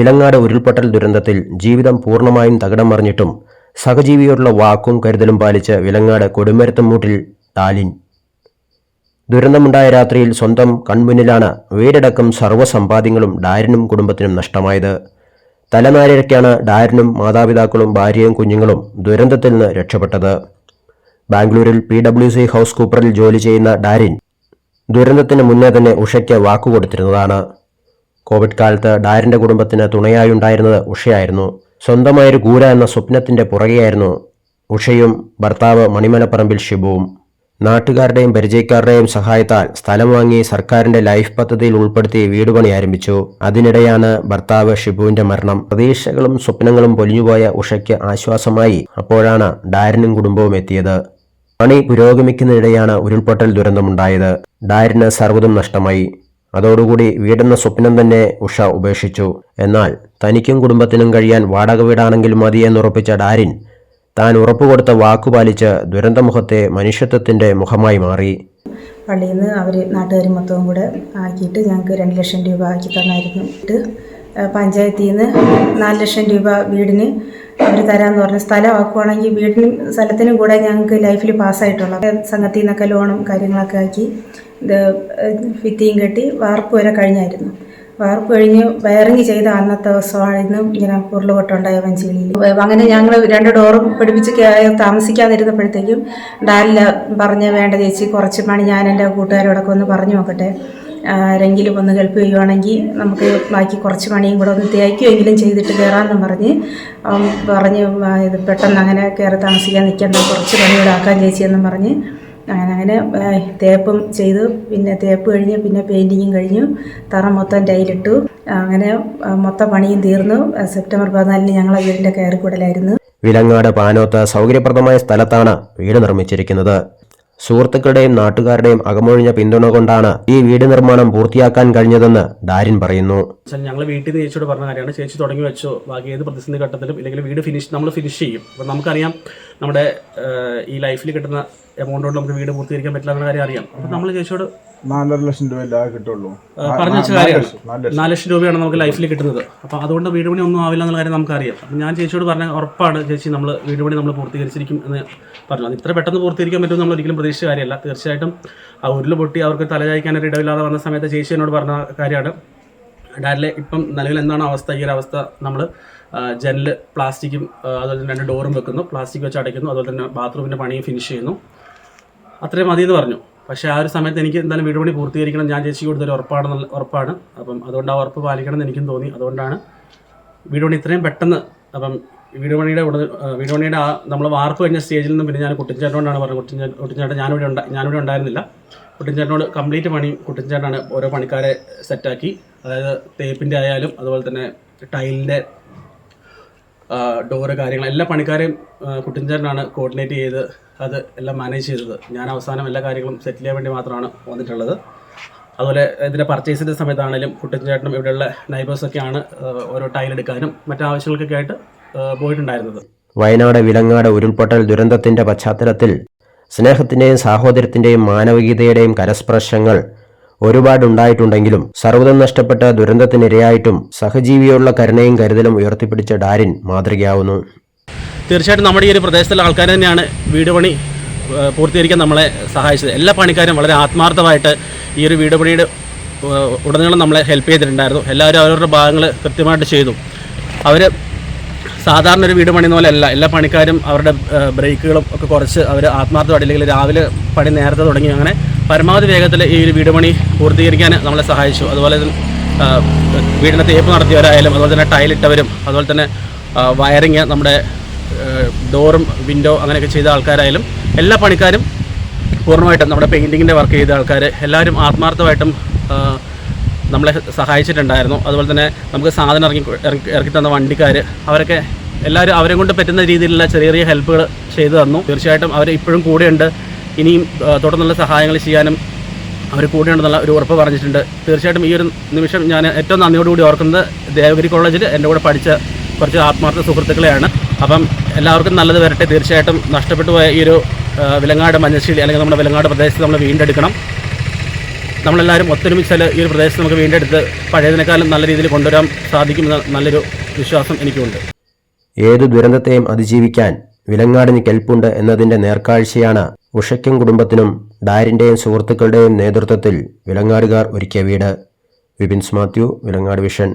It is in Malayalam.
വിലങ്ങാട് ഉരുൾപൊട്ടൽ ദുരന്തത്തിൽ ജീവിതം പൂർണമായും തകിടം മറിഞ്ഞിട്ടും സഹജീവിയോടുള്ള വാക്കും കരുതലും പാലിച്ച് വിലങ്ങാട് കൊടുമരത്തുമൂട്ടിൽ ടാലിൻ ദുരന്തമുണ്ടായ രാത്രിയിൽ സ്വന്തം കൺമുന്നിലാണ് വീടടക്കം സർവസമ്പാദ്യങ്ങളും ഡാരിനും കുടുംബത്തിനും നഷ്ടമായത്. തലനാരിഴയ്ക്കാണ് ഡാരിനും മാതാപിതാക്കളും ഭാര്യയും കുഞ്ഞുങ്ങളും ദുരന്തത്തിൽ നിന്ന് രക്ഷപ്പെട്ടത്. ബാംഗ്ലൂരിൽ പി ഡബ്ല്യു സി ഹൗസ് കൂപ്പറിൽ ജോലി ചെയ്യുന്ന ഡാരിൻ ദുരന്തത്തിന് മുന്നേ തന്നെ ഉഷയ്ക്ക് വാക്കുകൊടുത്തിരുന്നതാണ്. കോവിഡ് കാലത്ത് ഡാരിന്റെ കുടുംബത്തിന് തുണയായുണ്ടായിരുന്നത് ഉഷയായിരുന്നു. സ്വന്തമായൊരു കൂര എന്ന സ്വപ്നത്തിന്റെ പുറകെയായിരുന്നു ഉഷയും ഭർത്താവ് മണിമലപ്പറമ്പിൽ ഷിബുവും. നാട്ടുകാരുടെയും പരിചയക്കാരുടെയും സഹായത്താൽ സ്ഥലം വാങ്ങി സർക്കാരിന്റെ ലൈഫ് പദ്ധതിയിൽ ഉൾപ്പെടുത്തി വീട് പണി ആരംഭിച്ചു. അതിനിടെയാണ് ഭർത്താവ് ഷിബുവിന്റെ മരണം. പ്രതീക്ഷകളും സ്വപ്നങ്ങളും പൊലിഞ്ഞുപോയ ഉഷയ്ക്ക് ആശ്വാസമായി അപ്പോഴാണ് ഡാരിനും കുടുംബവും എത്തിയത്. പണി പുരോഗമിക്കുന്നതിനിടെയാണ് ഉരുൾപൊട്ടൽ ദുരന്തമുണ്ടായത്. ഡാരിന് സർവതും നഷ്ടമായി. അതോടുകൂടി വീടെന്ന സ്വപ്നം തന്നെ ഉഷ ഉപേക്ഷിച്ചു. എന്നാൽ തനിക്കും കുടുംബത്തിനും കഴിയാൻ വാടക വീടാണെങ്കിൽ മതിയെന്നുറപ്പിച്ച ഡാരിൻ താൻ ഉറപ്പുകൊടുത്ത വാക്കുപാലിച്ച് ദുരന്തമുഖത്തെ മനുഷ്യത്വത്തിന്റെ മുഖമായി മാറി. പള്ളിയിൽ നിന്ന് അവർ നാട്ടുകാർ മൊത്തവും കൂടെ ആക്കിയിട്ട് ഞങ്ങൾക്ക് രണ്ട് ലക്ഷം രൂപ ആക്കി തന്നായിരുന്നു. പഞ്ചായത്തിൽ നിന്ന് നാല് ലക്ഷം രൂപ വീടിന് അവർ തരാമെന്ന് പറഞ്ഞ സ്ഥലം ആക്കുവാണെങ്കിൽ വീടിനും സ്ഥലത്തിനും കൂടെ ഞങ്ങൾക്ക് ലൈഫിൽ പാസ്സായിട്ടുള്ള സംഘത്തിൽ നിന്നൊക്കെ ലോണും കാര്യങ്ങളൊക്കെ ആക്കി ഇത് ഭിത്തിയും കെട്ടി വാർപ്പ് വരെ കഴിഞ്ഞായിരുന്നു. വാർപ്പ് കഴിഞ്ഞ് വയറിങ് ചെയ്ത അന്നത്തെ ദിവസമായിരുന്നു ഇങ്ങനെ ഉരുളുപൊട്ടുണ്ടായ വഞ്ചികളിയിൽ അങ്ങനെ ഞങ്ങൾ രണ്ട് ഡോറും പിടിപ്പിച്ച് താമസിക്കാതിരുന്നപ്പോഴത്തേക്കും ഡാലില പറഞ്ഞ് വേണ്ട ചേച്ചി കുറച്ച് പണി ഞാൻ എന്റെ കൂട്ടുകാരോടൊക്കെ ഒന്ന് പറഞ്ഞു നോക്കട്ടെ. ആരെങ്കിലും ഒന്ന് ഹെൽപ്പ് ചെയ്യുവാണെങ്കിൽ നമുക്ക് ബാക്കി കുറച്ച് പണിയും കൂടെ ഒന്ന് തേക്കുമെങ്കിലും ചെയ്തിട്ട് കയറാമെന്ന് പറഞ്ഞ് പറഞ്ഞ് ഇത് പെട്ടെന്ന് അങ്ങനെ കയറി താമസിക്കാൻ നിൽക്കേണ്ട കുറച്ച് പണിയോടാക്കാൻ ചേച്ചിയെന്നും പറഞ്ഞ് അങ്ങനെ തേപ്പും ചെയ്തു. പിന്നെ തേപ്പ് കഴിഞ്ഞു പിന്നെ പെയിന്റിങ്ങും കഴിഞ്ഞു. തറ മൊത്തം ടൈലിട്ടു. അങ്ങനെ മൊത്തം പണിയും തീർന്നു. സെപ്റ്റംബർ പതിനാലിന് ഞങ്ങളെ വീടിന്റെ കയറിക്കൂടലായിരുന്നു. വിലങ്ങാട് പാനോത്ത് സൗകര്യപ്രദമായ സ്ഥലത്താണ് വീട് നിർമ്മിച്ചിരിക്കുന്നത്. സുഹൃത്തുക്കളുടെയും നാട്ടുകാരുടെയും അകമൊഴിഞ്ഞ പിന്തുണ കൊണ്ടാണ് ഈ വീട് നിർമ്മാണം പൂർത്തിയാക്കാൻ കഴിഞ്ഞതെന്ന് ഡാരിൻ പറയുന്നു. ഞങ്ങൾ വീട്ടിൽ ചേച്ചിയോട് പറഞ്ഞ കാര്യമാണ്. ചേച്ചി തുടങ്ങി വെച്ചു. ബാക്കി ഏത് പ്രതിസന്ധി ഘട്ടത്തിലും ഇല്ലെങ്കിൽ വീട് ഫിനിഷ് നമ്മൾ ഫിനിഷ് ചെയ്യും. അപ്പം നമുക്കറിയാം നമ്മുടെ ഈ ലൈഫിൽ കിട്ടുന്ന എമൗണ്ട് കൊണ്ട് നമുക്ക് വീട് പൂർത്തീകരിക്കാൻ പറ്റില്ല എന്ന കാര്യം അറിയാം. അപ്പം നമ്മൾ ചേച്ചിയോട് നാലര ലക്ഷം രൂപ കിട്ടുള്ളൂ. പറഞ്ഞു കാര്യമാണ് ലക്ഷം, നാല് ലക്ഷം. രൂപയാണ് നമുക്ക് ലൈഫിൽ കിട്ടുന്നത്. അപ്പോൾ അതുകൊണ്ട് വീട് പണി ഒന്നും ആവില്ല എന്നുള്ള കാര്യം നമുക്കറിയാം. അപ്പം ഞാൻ ചേച്ചിയോട് പറഞ്ഞ ഉറപ്പാണ് ചേച്ചി നമ്മൾ വീട് പണി നമ്മൾ പൂർത്തീകരിച്ചിരിക്കും എന്ന് പറഞ്ഞു. അത് ഇത്ര പെട്ടെന്ന് പൂർത്തീകരിക്കാൻ പറ്റുമെന്ന് നമ്മൾ ഒരിക്കലും പ്രതീക്ഷിച്ച കാര്യമല്ല. തീർച്ചയായിട്ടും ആ ഉരുൾ പൊട്ടി അവർക്ക് തലചായ്ക്കാനൊരു ഇടവില്ലാതെ വന്ന സമയത്ത് ചേച്ചി എന്നോട് പറഞ്ഞ കാര്യമാണ്. ഡാഡിലെ ഇപ്പം നിലവിൽ എന്താണ് അവസ്ഥ? ഈ ഒരു അവസ്ഥ നമ്മൾ ജനൽ പ്ലാസ്റ്റിക്കും അതുപോലെ തന്നെ രണ്ട് ഡോറും വെക്കുന്നു. പ്ലാസ്റ്റിക് വെച്ച് അടയ്ക്കുന്നു. അതുപോലെ തന്നെ ബാത്റൂമിന്റെ പണിയും ഫിനിഷ് ചെയ്യുന്നു. അത്രയും മതി എന്ന് പറഞ്ഞു. പക്ഷേ ആ ഒരു സമയത്ത് എനിക്ക് എന്തായാലും വീട് പണി പൂർത്തീകരിക്കണം ഞാൻ ചേച്ചി കൊടുത്തൊരു ഉറപ്പാണെന്നുള്ള ഉറപ്പാണ് അപ്പം അതുകൊണ്ട് ആ ഉറപ്പ് പാലിക്കണം എന്ന് എനിക്കും തോന്നി. അതുകൊണ്ടാണ് വീട് പണി ഇത്രയും പെട്ടെന്ന് അപ്പം വീട് പണിയുടെ ഉടൻ വീട് പണിയുടെ ആ നമ്മൾ വാർപ്പ് കഴിഞ്ഞ സ്റ്റേജിൽ നിന്നും പിന്നെ ഞാൻ കുട്ടിച്ചേട്ടനോടാണ് പറഞ്ഞത്. കുട്ടിച്ചേ കുട്ടിച്ചേട്ടൻ ഞാനിവിടെ ഉണ്ടാ ഞാനിവിടെ ഉണ്ടായിരുന്നില്ല. കുട്ടിച്ചേട്ടനോട് കംപ്ലീറ്റ് പണി കുട്ടിച്ചേട്ടനാണ് ഓരോ പണിക്കാരെ സെറ്റാക്കി. അതായത് തേപ്പിന്റെ ആയാലും അതുപോലെ തന്നെ ടൈലിന്റെ ഡോറ് കാര്യങ്ങൾ എല്ലാ പണിക്കാരെയും കുട്ടിഞ്ചേട്ടനാണ് കോർഡിനേറ്റ് ചെയ്ത് അത് എല്ലാം മാനേജ് ചെയ്തത്. ഞാൻ അവസാനം എല്ലാ കാര്യങ്ങളും സെറ്റിൽ ചെയ്യാൻ വേണ്ടി മാത്രമാണ് വന്നിട്ടുള്ളത്. അതുപോലെ ഇതിന്റെ പർച്ചേസിന്റെ സമയത്താണെങ്കിലും കുട്ടിഞ്ചേട്ടനും ഇവിടെയുള്ള നൈബേഴ്സൊക്കെയാണ് ഓരോ ടൈൽ എടുക്കാനും മറ്റാവശ്യങ്ങൾക്കൊക്കെ ആയിട്ട് പോയിട്ടുണ്ടായിരുന്നത്. വയനാട് വിലങ്ങാട് ഉരുൾപൊട്ടൽ ദുരന്തത്തിന്റെ പശ്ചാത്തലത്തിൽ സ്നേഹത്തിന്റെയും സാഹോദര്യത്തിന്റെയും മാനവികതയുടെയും കരസ്പർശങ്ങൾ ഒരുപാടുണ്ടായിട്ടുണ്ടെങ്കിലും സർവതം നഷ്ടപ്പെട്ട ദുരന്തത്തിനിരയായിട്ടും സഹജീവിയുള്ള കരുണയും കരുതലും ഉയർത്തിപ്പിടിച്ച ഡാരിൻ മാതൃകയാവുന്നു. തീർച്ചയായിട്ടും നമ്മുടെ ഈ ഒരു പ്രദേശത്തുള്ള ആൾക്കാർ തന്നെയാണ് വീട് പണി പൂർത്തീകരിക്കാൻ നമ്മളെ സഹായിച്ചത്. എല്ലാ പണിക്കാരും വളരെ ആത്മാർത്ഥമായിട്ട് ഈ ഒരു വീട് പണിയുടെ ഉടനീളം നമ്മളെ ഹെൽപ്പ് ചെയ്തിട്ടുണ്ടായിരുന്നു. എല്ലാവരും അവരവരുടെ ഭാഗങ്ങൾ കൃത്യമായിട്ട് ചെയ്തു. അവർ സാധാരണ ഒരു വീട് പണിയുന്ന പോലെ അല്ല എല്ലാ പണിക്കാരും അവരുടെ ബ്രേക്കുകളും ഒക്കെ കുറച്ച് അവർ ആത്മാർത്ഥമായിട്ട് അല്ലെങ്കിൽ രാവിലെ പണി നേരത്തെ തുടങ്ങി. അങ്ങനെ പരമാവധി വേഗത്തിൽ ഈ ഒരു വീട് പണി പൂർത്തീകരിക്കാൻ നമ്മളെ സഹായിച്ചു. അതുപോലെ വീടിന്റെ തേപ്പ് നടത്തിയവരായാലും അതുപോലെ തന്നെ ടൈലിട്ടവരും അതുപോലെ തന്നെ വയറിങ് നമ്മുടെ ഡോറും വിൻഡോ അങ്ങനെയൊക്കെ ചെയ്ത ആൾക്കാരായാലും എല്ലാ പണിക്കാരും പൂർണമായിട്ടും നമ്മുടെ പെയിന്റിങ്ങിന്റെ വർക്ക് ചെയ്ത ആൾക്കാർ എല്ലാവരും ആത്മാർത്ഥമായിട്ടും നമ്മളെ സഹായിച്ചിട്ടുണ്ടായിരുന്നു. അതുപോലെ തന്നെ നമുക്ക് സാധനം ഇറങ്ങി ഇറക്കി തന്ന വണ്ടിക്കാർ അവരൊക്കെ എല്ലാവരും അവരെ കൊണ്ട് പറ്റുന്ന രീതിയിലുള്ള ചെറിയ ചെറിയ ഹെൽപ്പുകൾ ചെയ്തു തന്നു. തീർച്ചയായിട്ടും അവർ ഇപ്പോഴും കൂടെയുണ്ട്. ഇനിയും തുടർന്നുള്ള സഹായങ്ങൾ ചെയ്യാനും അവർ കൂടെയുണ്ടെന്നുള്ള ഒരു ഉറപ്പ് പറഞ്ഞിട്ടുണ്ട്. തീർച്ചയായിട്ടും ഈ ഒരു നിമിഷം ഞാൻ ഏറ്റവും നന്ദിയോടുകൂടി ഓർക്കുന്നത് ദേവഗിരി കോളേജിൽ എന്റെ കൂടെ പഠിച്ച കുറച്ച് ആത്മാർത്ഥ സുഹൃത്തുക്കളെയാണ്. അപ്പം എല്ലാവർക്കും നല്ലത് വരട്ടെ. തീർച്ചയായിട്ടും നഷ്ടപ്പെട്ടു പോയ ഈ ഒരു വിലങ്ങാട് മഞ്ഞശ്ശേരി അല്ലെങ്കിൽ നമ്മുടെ വിലങ്ങാട് പ്രദേശത്ത് നമ്മൾ വീണ്ടെടുക്കണം. നമ്മളെല്ലാവരും ഒത്തൊരുമിച്ചാൽ ഈ ഒരു പ്രദേശത്ത് നമുക്ക് വീണ്ടെടുത്ത് പഴയതിനേക്കാളും നല്ല രീതിയിൽ കൊണ്ടുവരാൻ സാധിക്കുമെന്ന നല്ലൊരു വിശ്വാസം എനിക്കുണ്ട്. ഏതു ദുരന്തത്തെയും അതിജീവിക്കാൻ വിലങ്ങാടിന് കെൽപ്പുണ്ട് എന്നതിന്റെ നേർക്കാഴ്ചയാണ് ഉഷയ്ക്കും കുടുംബത്തിനും ഡാരിന്റെയും സുഹൃത്തുക്കളുടെയും നേതൃത്വത്തിൽ വിലങ്ങാടുകാർ ഒരുക്കിയ വീട്. വിപിൻസ് മാത്യു വിലങ്ങാട് വിഷൻ.